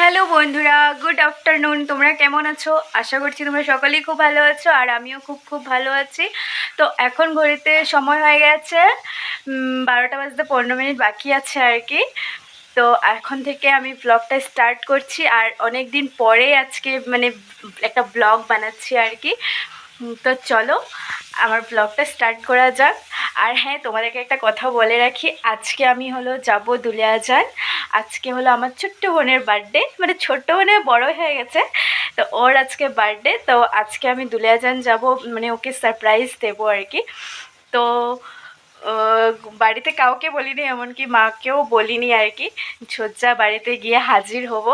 Hello বন্ধুরা good afternoon তোমরা কেমন আছো? আশা করছি তোমরা সকলেই খুব ভালো আছো আর আমিও খুব খুব ভালো আছি। তো এখন ঘড়িতে সময় হয়ে গেছে বারোটা বাজতে পনেরো মিনিট বাকি আছে আর কি। তো এখন থেকে আমি ব্লগটা স্টার্ট করছি আর অনেক দিন পরে আজকে মানে একটা ব্লগ বানাচ্ছি আর কি। তো চলো, আমার ব্লগটা স্টার্ট করা যাক। আর হ্যাঁ তোমাদেরকে একটা কথা বলে রাখি, আজকে আমি হলো যাব দুলিয়াজান। আজকে হলো আমার ছোট্ট বোনের বার্থডে মানে ছোট্ট বোনে বড় হয়ে গেছে, তো ওর আজকে বার্থডে তো আজকে আমি দুলিয়াজান যাব মানে ওকে সারপ্রাইজ দেবো আর কি। তো বাড়িতে কাউকে বলিনি, এমনকি মাকেও বলিনি আর কি। ছোজ্জা বাড়িতে গিয়ে হাজির হব।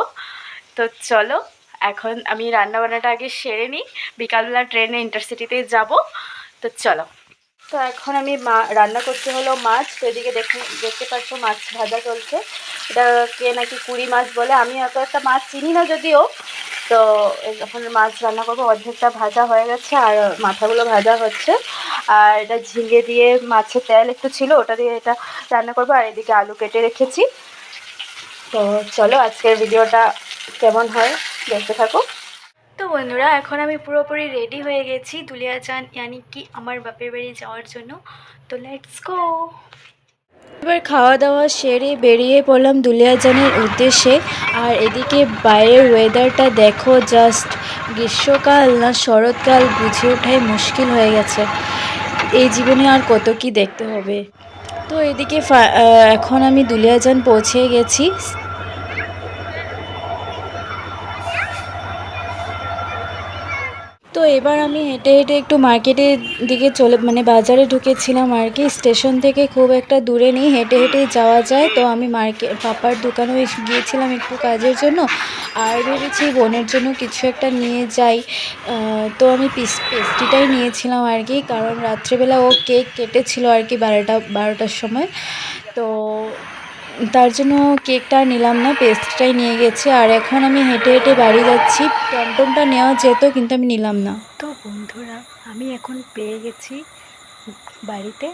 তো চলো, এখন আমি রান্নাবান্নাটা আগে সেরে নিই। বিকালবেলা ট্রেনে ইন্টারসিটিতে যাব। তো চলো। তো এখন আমি মা, রান্না করতে হলো মাছ, তো এদিকে দেখে, দেখতে পাচ্ছ মাছ ভাজা চলছে। এটা কে নাকি কুড়ি মাছ বলে, আমি অত একটা মাছ চিনি না যদিও। তো এখন মাছ রান্না করব, অর্ধেকটা ভাজা হয়ে গেছে আর মাথাগুলো ভাজা হচ্ছে। আর এটা ঝিঙে দিয়ে মাছের তেল একটু ছিল, ওটা দিয়ে এটা রান্না করব। আর এদিকে আলু কেটে রেখেছি। তো চলো, আজকের ভিডিওটা কেমন হয় দেখতে থাকো। তো বন্ধুরা, এখন আমি পুরোপুরি রেডি হয়ে গেছি দুলিয়াজান ইয়ানি কি আমার বাপের বাড়ি যাওয়ার জন্য। তো লেটস গো এবার খাওয়া দাওয়া সেরে বেরিয়ে পড়লাম দুলিয়াজানের উদ্দেশ্যে। আর এদিকে বাইরের ওয়েদারটা দেখো জাস্ট গ্রীষ্মকাল না শরৎকাল বুঝে ওঠাই মুশকিল হয়ে গেছে। এই জীবনে আর কত কি দেখতে হবে? তো এদিকে এখন আমি দুলিয়াজান পৌঁছে গেছি। তো এবার আমি হেঁটে হেঁটে একটু মার্কেটের দিকে চলে মানে বাজারে ঢুকেছিলাম আর কি। স্টেশন থেকে খুব একটা দূরে নেই, হেঁটে হেঁটে যাওয়া যায়। তো আমি মার্কেট পাপার দোকানেও গিয়েছিলাম একটু কাজের জন্য। আর ভেবেছি বোনের জন্য কিছু একটা নিয়ে যাই। তো আমি পিস পেস্ট্রিটাই নিয়েছিলাম আর কি। কারণ রাত্রেবেলা ও কেক কেটেছিল আর কি বারোটা, বারোটার সময়। তো তার জন্য কেকটা আর নিলাম না পেস্ট্রিটাই নিয়ে গেছি। আর এখন আমি হেঁটে হেঁটে বাড়ি যাচ্ছি। টমটমটা নেওয়া যেত কিন্তু আমি নিলাম না। তো বন্ধুরা আমি এখন পেয়ে গেছি বাড়িতে।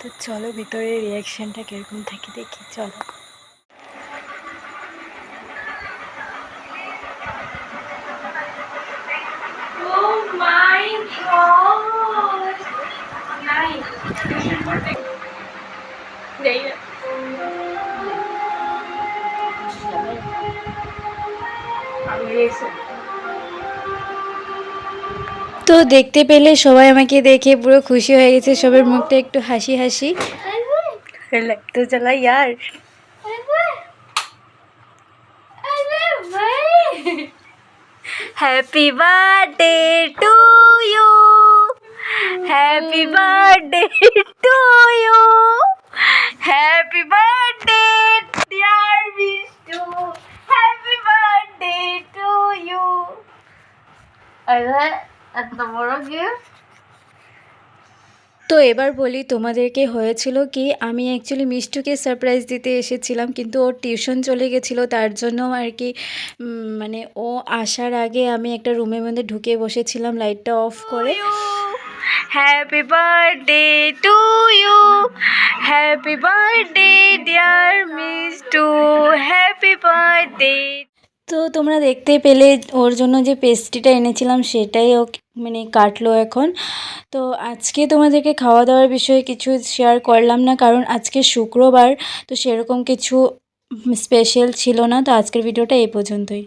তো চলো ভিতরে রিয়াকশানটা কীরকম থাকে দেখি চলো। Oh তো দেখতে পেলে সবাই আমাকে দেখে পুরো খুশি হয়ে গেছে সবার মুখটা একটু হাসি হাসি। তো চলা ইয়ার। Happy birthday to you happy birthday to এত বড় গিফট তো এবার বলি তোমাদেরকে হয়েছিল কি আমি অ্যাকচুয়ালি মিষ্টুকে সারপ্রাইজ দিতে এসেছিলাম কিন্তু ওর টিউশন চলে গেছিল তার জন্য আর কি মানে ও আসার আগে আমি একটা রুমের মধ্যে ঢুকে বসেছিলাম লাইটটা অফ করে। Happy birthday to you happy birthday dear Mishtu happy birthday তো তোমরা দেখতে পেলে ওর জন্য যে পেস্ট্রিটা এনেছিলাম সেটাই ও মানে কাটলো এখন। তো আজকে তোমাদেরকে খাওয়া দাওয়ার বিষয়ে কিছু শেয়ার করলাম না, কারণ আজকে শুক্রবার, তো সেরকম কিছু স্পেশাল ছিল না। তো আজকের ভিডিওটা এই পর্যন্তই।